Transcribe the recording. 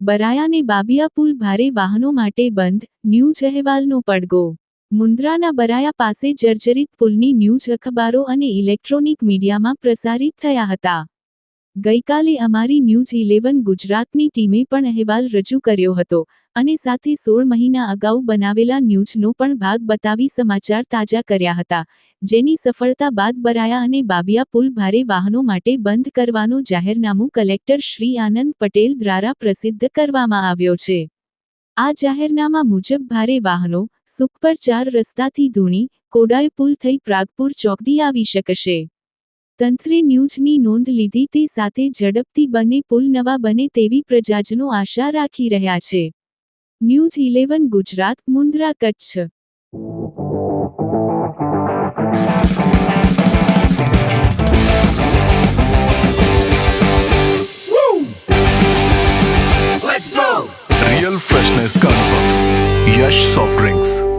બરાયા અને બાબિયા પુલ ભારે વાહનો માટે બંધ ન્યૂઝ અહેવાલનો પડગો મુન્દ્રાના બરાયા પાસે જર્જરિત પુલની ન્યૂઝ અખબારો અને ઇલેક્ટ્રોનિક મીડિયામાં પ્રસારિત થયા હતા. ગઈકાલે અમારી ન્યૂઝ ઇલેવન ગુજરાતની ટીમે પણ અહેવાલ રજૂ કર્યો હતો અને સાથે સોળ મહિના અગાઉ બનાવેલા ન્યૂઝનો પણ ભાગ બતાવી સમાચાર તાજા કર્યા હતા. જેની સફળતા બાદ બરાયા અને બાબિયા પુલ ભારે વાહનો માટે બંધ કરવાનું જાહેરનામું કલેક્ટર શ્રી આનંદ પટેલ દ્વારા પ્રસિદ્ધ કરવામાં આવ્યો છે. આ જાહેરનામા મુજબ ભારે વાહનો સુખપર ચાર રસ્તાથી ધૂણી કોડાય પુલ થઈ પ્રાગપુર ચોકડી આવી શકશે. તંત્રે ન્યૂઝની નોંધ લીધી તે સાથે ઝડપથી બંને પુલ નવા બને તેવી પ્રજાજનો આશા રાખી રહ્યા છે news eleven Gujarat Mundra Kutch real freshness का अनुभव यश सॉफ्ट ड्रिंक्स